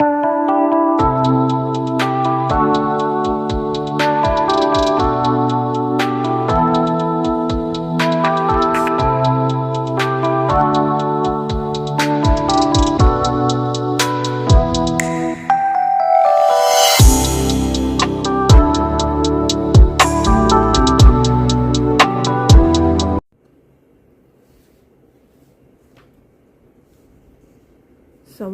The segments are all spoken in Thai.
ส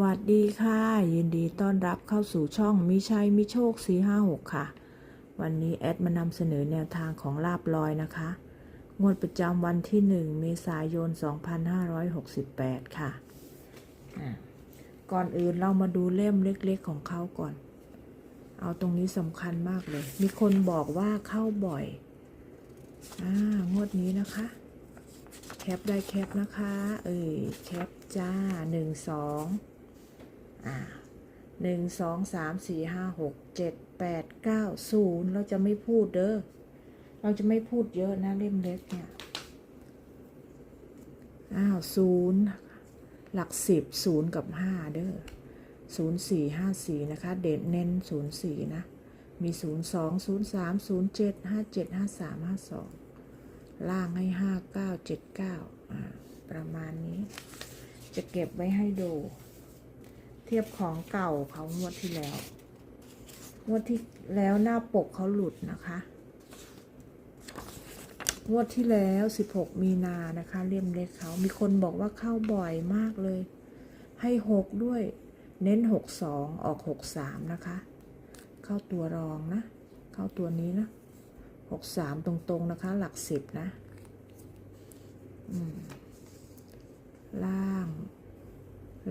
วัสดีค่ะ ยินดีต้อนรับเข้าสู่ช่องมิชัยมิโชค 456 ค่ะ วันนี้แอดมานำเสนอแนวทางของลาบลอยนะคะ งวดประจำวันที่ 1 เมษายน 2568 ค่ะอะก่อนอื่นเรามาดูเล่มเล็กๆของเขาก่อน เอาตรงนี้สำคัญมากเลย มีคนบอกว่าเข้าบ่อยอ่างวดนี้นะคะแคปได้แคปนะคะ เอ้ยแคปจ้าหนึ่งสอง อ่าหนึ่งสองสามสี่ห้าหกเจ็ดแปดเก้าศูนย์เราจะไม่พูดเด้อเราจะไม่พูดเยอะนะเล่มเล็กเนี่ยอ้าวศูนย์หลักสิบศูนย์กับห้าเด้อศูนย์สี่ห้าสี่นะคะ เด่นเน้นศูนย์สี่นะ มีศูนย์สองศูนย์สามศูนย์เจ็ดห้าเจ็ดห้าสามห้าสองล่างให้ห้าเก้าเจ็ดเก้าประมาณนี้ จะเก็บไว้ให้ดู ทียบของเก่าเขางวดที่แล้ว งวดที่แล้วหน้าปกเขาหลุดนะคะ งวดที่แล้ว 16 มีนานะคะ เล่มเล็กเขา มีคนบอกว่าเข้าบ่อยมากเลย ให้หกด้วย เน้น62ออก63นะคะ เข้าตัวรองนะ เข้าตัวนี้นะหกสามตรงๆนะคะ หลักสิบนะ ล่าง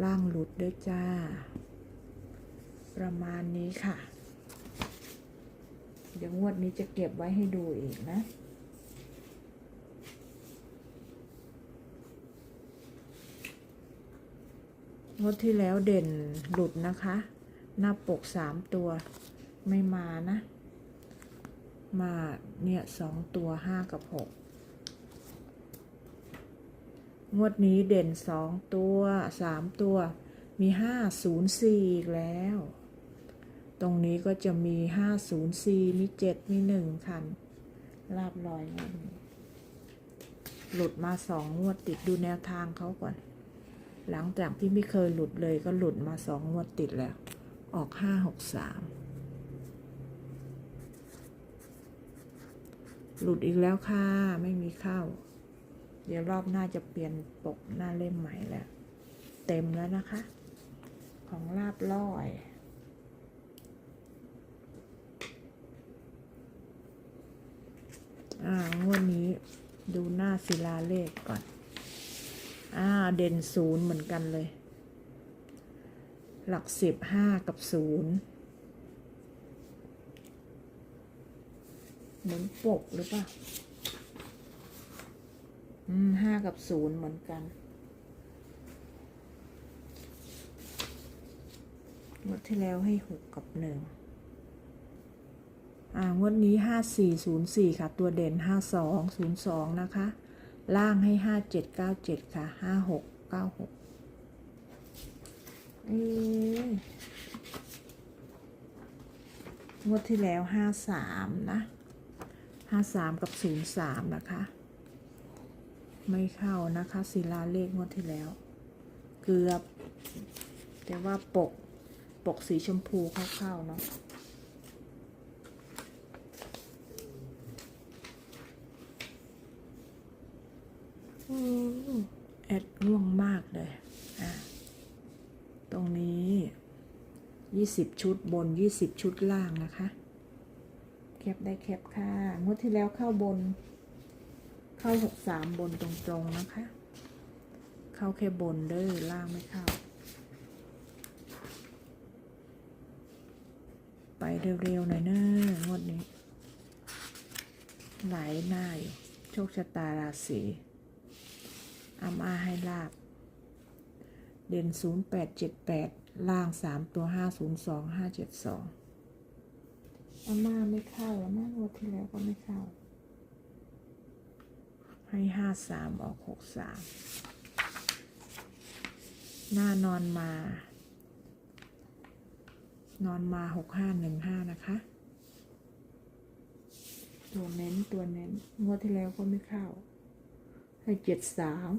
ล่างหลุดด้วยจ้า ประมาณนี้ค่ะ เดี๋ยวงวดนี้จะเก็บไว้ให้ดูอีกนะงวดที่แล้วเด่นหลุดนะคะ หน้าปกสามตัวไม่มานะ มาเนี่ยสองตัวห้ากับหก งวดนี้เด่นสองตัวสามตัว มีห้าศูนย์สี่อีกแล้ว ตรงนี้ก็จะมีห้าศูนย์สี่มีเจ็ดมีหนึ่งคันลาบลอยงวดนี้หลุดมาสองงวดติดดูแนวทางเขาก่อน หลังจากที่ไม่เคยหลุดเลยก็หลุดมาสองงวดติดแล้ว ออกห้าหกสามหลุดอีกแล้วค่ะ ไม่มีเข้า เดี๋ยวรอบหน้าจะเปลี่ยนปกหน้าเล่มใหม่แล้ว เต็มแล้วนะคะ ของลาบลอยอ่างวดนี้ดูหน้าศิลาเลขก่อน อ่า เด่นศูนย์เหมือนกันเลย หลักสิบห้ากับศูนย์เหมือนปกหรือเปล่า ห้ากับศูนย์เหมือนกันงวดที่แล้วให้หกกับหนึ่งอ่างวดนี้ห้าสี่ศูนย์สี่ค่ะ ตัวเด่นห้าสองศูนย์สองนะคะ ล่างให้ห้าเจ็ดเก้าเจ็ดค่ะห้าหกเก้าหกงวดที่แล้วห้าสามนะห้าสามกับศูนย์สามนะคะ ไม่เข้านะคะศิลาเลขงวดที่แล้ว เกือบ แต่ว่าปกปกสีชมพูเข้าๆเนาะโอ้แอดง่วงมากเลย อะ ตรงนี้ยี่สิบชุดบนยี่สิบชุดล่างนะคะ แคปได้แคปค่ะงวดที่แล้วเข้าบน เข้าหกสามบนตรงๆนะคะ เข้าแค่บนเด้อล่างไม่เข้า ไปเร็วๆหน่อยเนอะงวดนี้ไหลหน้าอยู่ โชคชะตาราศีอามาให้ลาบ เด่นศูนย์แปดเจ็ดแปดล่างสามตัวห้าศูนย์สองห้าเจ็ดสองอาม่าไม่เข้าแล้วนะงวดที่แล้วก็ไม่เข้า ให้ห้าสามออกหกสามหน้านอนมา นอนมาหกห้าหนึ่งห้านะคะ ตัวเน้นตัวเน้นงวดที่แล้วก็ไม่เข้า ให้เจ็ดสาม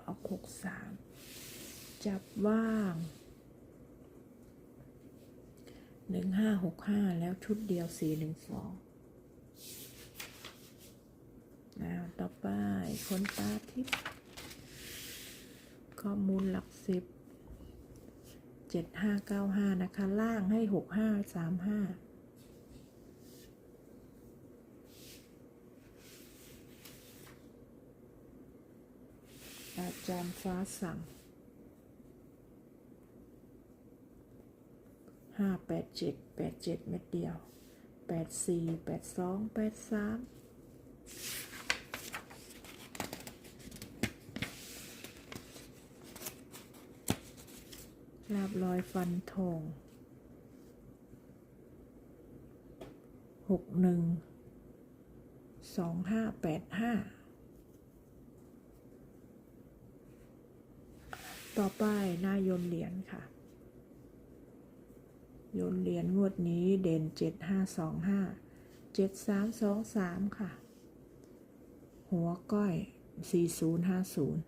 เอาหกสามจับว่างหนึ่งห้าหกห้าแล้วชุดเดียวสี่หนึ่งสอง แล้วต่อไปคนตาทิพย์ข้อมูลหลักสิบเจ็ดห้าเก้าห้านะคะ ล่างให้หกห้าสามห้าอาจารย์ฟ้าสั่งห้าแปดเจ็ดแปดเจ็ดเม็ดเดียวแปดสี่แปดสองแปดสาม ลาบลอยฟันทองหกหนึ่งสองห้าแปดห้าต่อไปหน้ายนเหรียญค่ะโยนเหรียญงวดนี้เด่นเจ็ดห้าสองห้าเจ็ดสามสองสามค่ะ หัวก้อยสี่ศูนย์ห้าศูนย์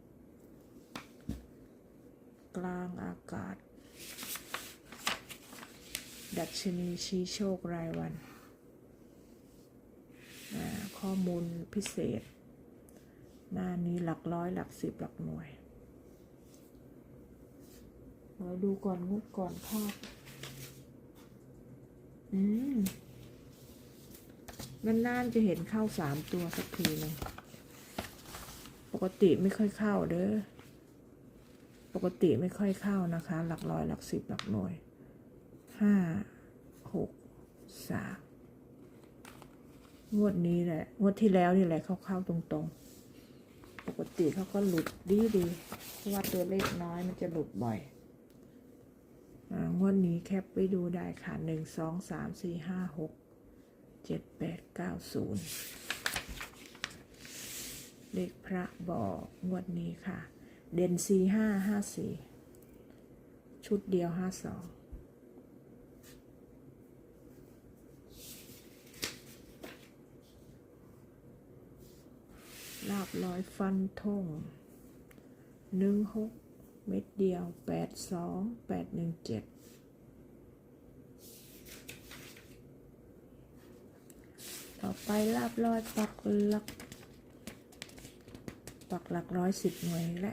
กลางอากาศ ดัชนีชี้โชครายวัน ข้อมูลพิเศษ หน้านี้หลักร้อยหลักสิบหลักหน่วยเราดูก่อนงดก่อนภาพอืมนานๆจะเห็นเข้าสามตัวสักทีหนึงปกติไม่ค่อยเข้าเด้อ ปกติไม่ค่อยเข้านะคะ หลักร้อยหลักสิบหลักหน่วย ห้าหกสามงวดนี้แหละ งวดที่แล้วนี่แหละเข้าๆตรงๆ ปกติเขาก็หลุดดีดีๆเพราะว่าตัวเลขน้อยมันจะหลุดบ่อยอ่างวดนี้แคปไปดูได้ค่ะหนึ่งสองสามสี่ห้าหกเจ็ดแปดเก้าศูนย์เลขพระบอกงวดนี้ค่ะ เด่นสี่ห้าห้าสี่ชุดเดียวห้าสอง ลาบลอยฟันทงหนึ่งหกเม็ดเดียวแปดสองแปดหนึ่งเจ็ดต่อไปลาบลอยปักหลัก ปักหลักร้อยสิบหน่วยและ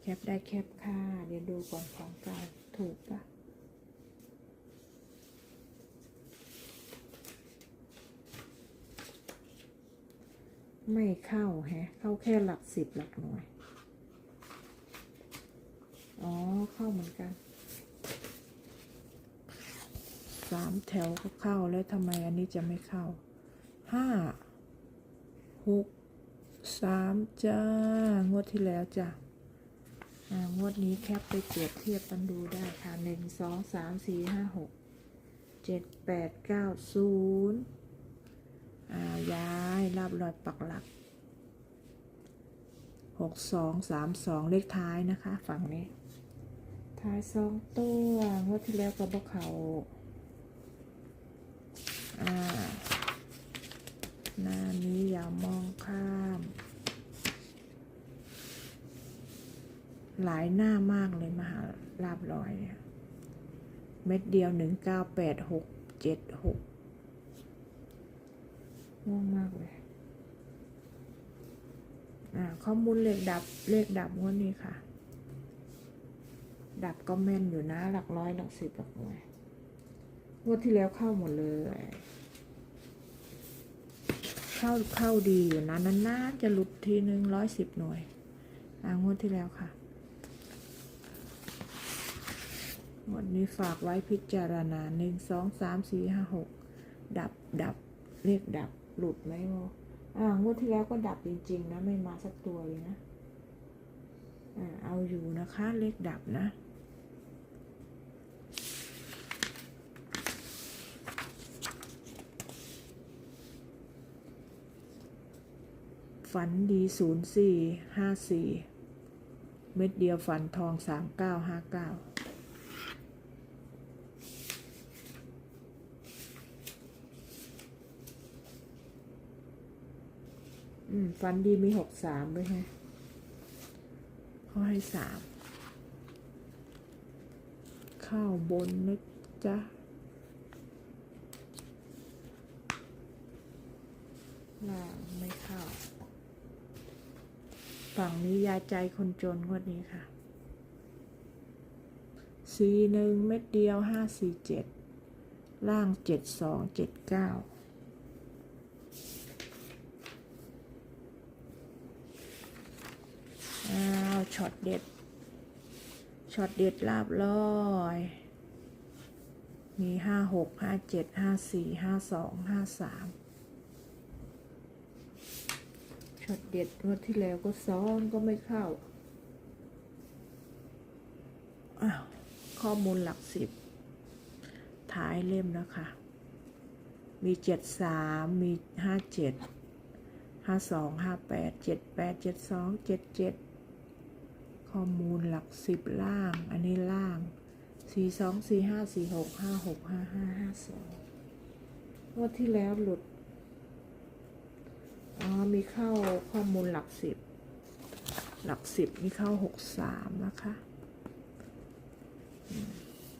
แคปได้แคปค่ะเดี๋ยวดูก่อนของเก่าถูกปะ ไม่เข้าแฮะ เข้าแค่หลักสิบหลักหน่วย อ๋อ เข้าเหมือนกันสามแถวก็เข้าแล้วทำไมอันนี้จะไม่เข้าห้าหกสามจ้า งวดที่แล้วจ้ะอ่างวดนี้แคปไปเปรียบเทียบกันดูได้ค่ะหนึ่งสองสามสี่ห้าหกเจ็ดแปดเก้าศูนย์ ย้ายลาบลอยปักหลักหกสองสามสองเลขท้ายนะคะ ฝั่งนี้ ท้ายสองตัวงวดที่แล้วก็บอกเขาอ่าหน้านี้อย่ามองข้าม หลายหน้ามากเลยมหาลาบลอยเนี่ย เม็ดเดียวหนึ่งเก้าแปดหกเจ็ดหก ง่วงมากเลย อ่า ข้อมูลเลขดับ เลขดับงวดนี้ค่ะ ดับก็แม่นอยู่นะ หลักร้อยหลักสิบหลักหน่วยงวดที่แล้วเข้าหมดเลย เข้าเข้าดีอยู่นะนานๆจะหลุดทีหนึ่งร้อยสิบหน่วย อ่างวดที่แล้วค่ะงวดนี้ฝากไว้พิจารณาหนึ่งสองสามสี่ห้าหกดับดับเรียกดับ หลุดไหมงอ่างวดที่แล้วก็ดับจริง ๆ นะ ไม่มาสักตัวเลยนะเอาอยู่นะคะ เลขดับนะฝันดีศูนย์สี่ห้าสี่เม็ดเดียวฝันทองสามเก้าห้าเก้า อืมฟันดีมีหกสามด้วยฮะเขาให้สามข้าวบนนะจ๊ะล่างไม่ข้าวฝั่งนี้ยาใจคนจนงวดนี้ค่ะสีหนึ่งเม็ดเดียวห้าสี่เจ็ดล่างเจ็ดสองเจ็ดเก้า อ้าวช็อตเด็ดช็อตเด็ดลาบลอย มีห้าหกห้าเจ็ดห้าสี่ห้าสองห้าสามช็อตเด็ดงวดที่แล้วก็ซ้อนก็ไม่เข้า อ้าว ข้อมูลหลักสิบ ท้ายเล่มนะคะ มีเจ็ดสามมีห้าเจ็ดห้าสองห้าแปดเจ็ดแปดเจ็ดสองเจ็ดเจ็ด ข้อมูลหลักสิบล่าง อันนี้ล่างสี่สองสี่ห้าสี่หกห้าหกห้าห้าห้าสองวดที่แล้วหลุด อ๋อ มีเข้าข้อมูลหลักสิบ หลักสิบมีเข้าหกสามนะคะ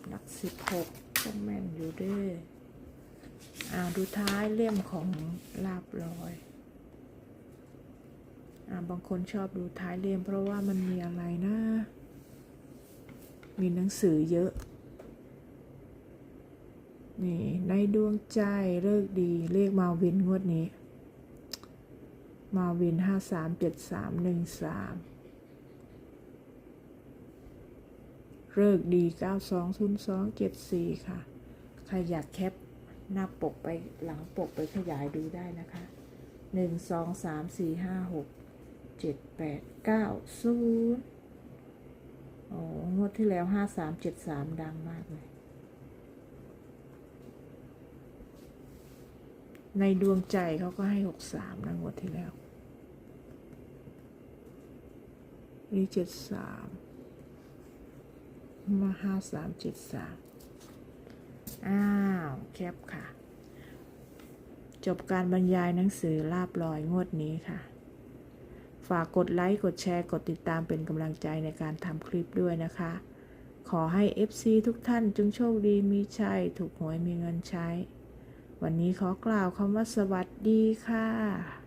หลักสิบหกก็แม่นอยู่ด้วยอ่าดูท้ายเล่มของลาบลอย บางคนชอบดูท้ายเล่มเพราะว่ามันมีอะไรนะ มีหนังสือเยอะ นี่ในดวงใจเลิกดีเลขมาวินงวดนี้ มาวินห้าสามเจ็ดสามหนึ่งสามเลิกดีเก้าสองศูนย์สองเจ็ดสี่ค่ะ ใครอยากแคปหน้าปกไปหลังปกไปขยายดูได้นะคะหนึ่งสองสามสี่ห้าหก เจ็ดแปดเก้าศูนย์โอ้งวดที่แล้วห้าสามเจ็ดสามดังมากเลย ในดวงใจเขาก็ให้หกสามนะงวดที่แล้วนี่เจ็ดสามมาห้าสามเจ็ดสามอ้าว แคปค่ะ จบการบรรยายหนังสือลาบลอยงวดนี้ค่ะ ฝากกดไลค์ กดแชร์ กดติดตามเป็นกำลังใจในการทำคลิปด้วยนะคะ ขอให้ FC ทุกท่านจงโชคดีมีชัย ถูกหวยมีเงินใช้ วันนี้ขอกล่าวคำว่าสวัสดีค่ะ